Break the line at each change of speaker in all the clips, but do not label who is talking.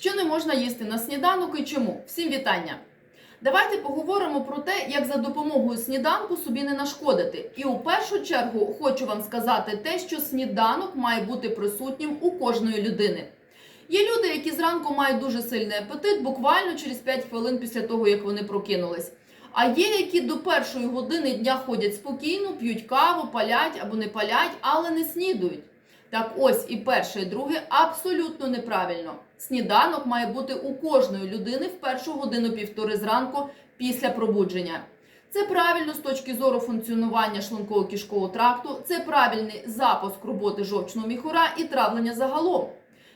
Що не можна їсти на сніданок і чому? Всім вітання! Давайте поговоримо про те, як за допомогою сніданку собі не нашкодити. І у першу чергу хочу вам сказати те, що сніданок має бути присутнім у кожної людини. Є люди, які зранку мають дуже сильний апетит, буквально через 5 хвилин після того, як вони прокинулись. А є, які до першої години дня ходять спокійно, п'ють каву, палять або не палять, але не снідують. Так ось і перше, і друге абсолютно неправильно. Сніданок має бути у кожної людини в першу годину півтори зранку після пробудження. Це правильно з точки зору функціонування шлунково-кишкового тракту, це правильний запуск роботи жовчного міхура і травлення загалом.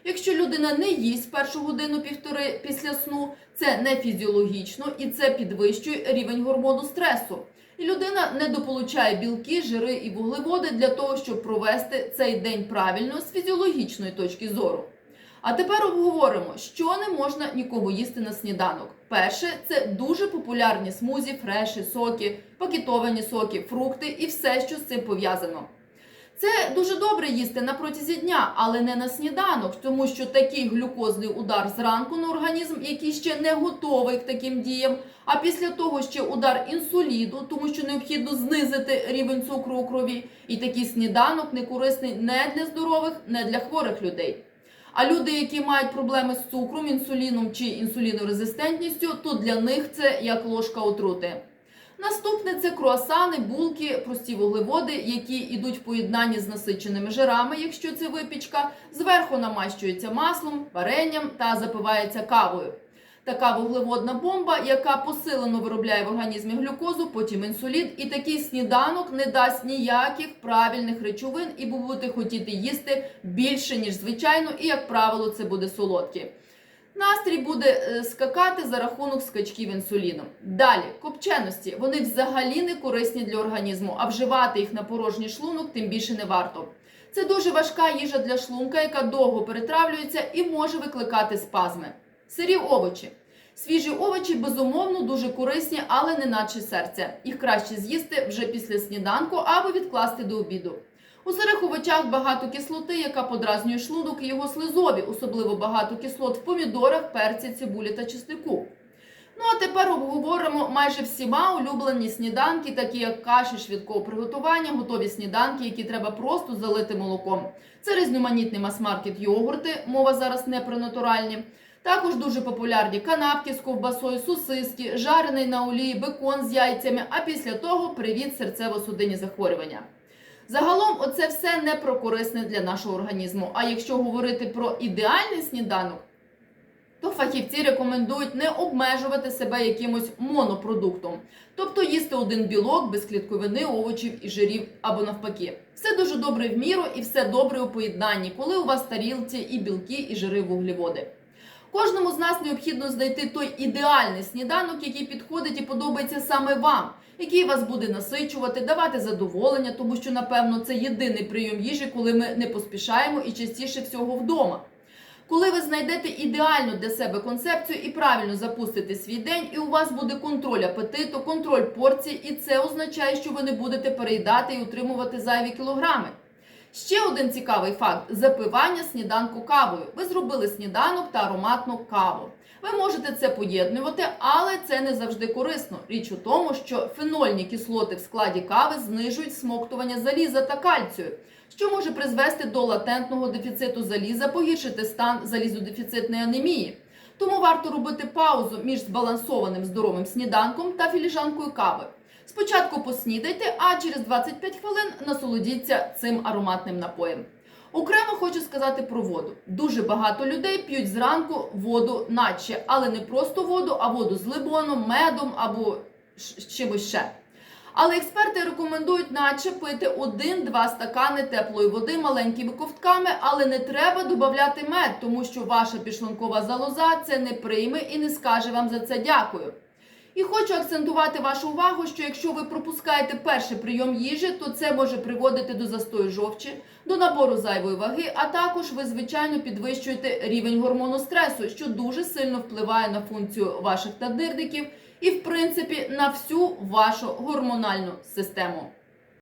Якщо людина не їсть першу годину півтори після сну, це не фізіологічно і це підвищує рівень гормону стресу. І людина недополучає білки, жири і вуглеводи для того, щоб провести цей день правильно з фізіологічної точки зору. А тепер обговоримо, що не можна нікому їсти на сніданок. Перше, це дуже популярні смузі, фреші, соки, пакетовані соки, фрукти і все, що з цим пов'язано. Це дуже добре їсти на протязі дня, але не на сніданок, тому що такий глюкозний удар зранку на організм, який ще не готовий к таким діям. А після того ще удар інсуліду, тому що необхідно знизити рівень цукру у крові. І такий сніданок не корисний не для здорових, не для хворих людей. А люди, які мають проблеми з цукром, інсуліном чи інсулінорезистентністю, то для них це як ложка отрути. Наступне це круасани, булки, прості вуглеводи, які йдуть в поєднанні з насиченими жирами, якщо це випічка, зверху намащується маслом, варенням та запивається кавою. Така вуглеводна бомба, яка посилено виробляє в організмі глюкозу, потім інсулін, і такий сніданок не дасть ніяких правильних речовин, і будете хотіти їсти більше ніж звичайно, і як правило, це буде солодке. Настрій буде е, скакати за рахунок скачків інсуліну. Далі копченості вони взагалі не корисні для організму, а вживати їх на порожній шлунок тим більше не варто. Це дуже важка їжа для шлунка, яка довго перетравлюється і може викликати спазми. Сирі овочі. Свіжі овочі безумовно дуже корисні, але не наче серця. Їх краще з'їсти вже після сніданку або відкласти до обіду. У сирих овочах багато кислоти, яка подразнює шлунок і його слизові, особливо багато кислот в помідорах, перці, цибулі та чеснику. Ну а тепер обговоримо майже всіма улюблені сніданки, такі як каші швидкого приготування, готові сніданки, які треба просто залити молоком. Це різноманітний мас-маркет йогурти, мова зараз не про натуральні. Також дуже популярні канапки з ковбасою, сосиски, жарений на олії, бекон з яйцями, а після того привіт серцево-судинні захворювання. Загалом, оце все не про корисне для нашого організму. А якщо говорити про ідеальний сніданок, то фахівці рекомендують не обмежувати себе якимось монопродуктом, тобто їсти один білок без клітковини, овочів і жирів або навпаки. Все дуже добре в міру і все добре у поєднанні, коли у вас тарілці і білки, і жири вуглеводи. Кожному з нас необхідно знайти той ідеальний сніданок, який підходить і подобається саме вам, який вас буде насичувати, давати задоволення, тому що, напевно, це єдиний прийом їжі, коли ми не поспішаємо і частіше всього вдома. Коли ви знайдете ідеальну для себе концепцію і правильно запустите свій день, і у вас буде контроль апетиту, контроль порцій, і це означає, що ви не будете переїдати і утримувати зайві кілограми. Ще один цікавий факт запивання сніданку кавою. Ви зробили сніданок та ароматну каву. Ви можете це поєднувати, але це не завжди корисно. Річ у тому, що фенольні кислоти в складі кави знижують смоктування заліза та кальцію, що може призвести до латентного дефіциту заліза, погіршити стан залізодефіцитної анемії. Тому варто робити паузу між збалансованим здоровим сніданком та філіжанкою кави. Спочатку поснідайте, а через 25 хвилин насолодіться цим ароматним напоєм. Окремо хочу сказати про воду. Дуже багато людей п'ють зранку воду наче, але не просто воду, а воду з лимоном, медом або чимось ще. Але експерти рекомендують наче пити 1-2 стакани теплої води маленькими ковтками, але не треба додати мед, тому що ваша підшлункова залоза це не прийме і не скаже вам за це дякую. І хочу акцентувати вашу увагу, що якщо ви пропускаєте перший прийом їжі, то це може приводити до застою жовчі, до набору зайвої ваги, а також ви, звичайно, підвищуєте рівень гормону стресу, що дуже сильно впливає на функцію ваших надирників і, в принципі, на всю вашу гормональну систему.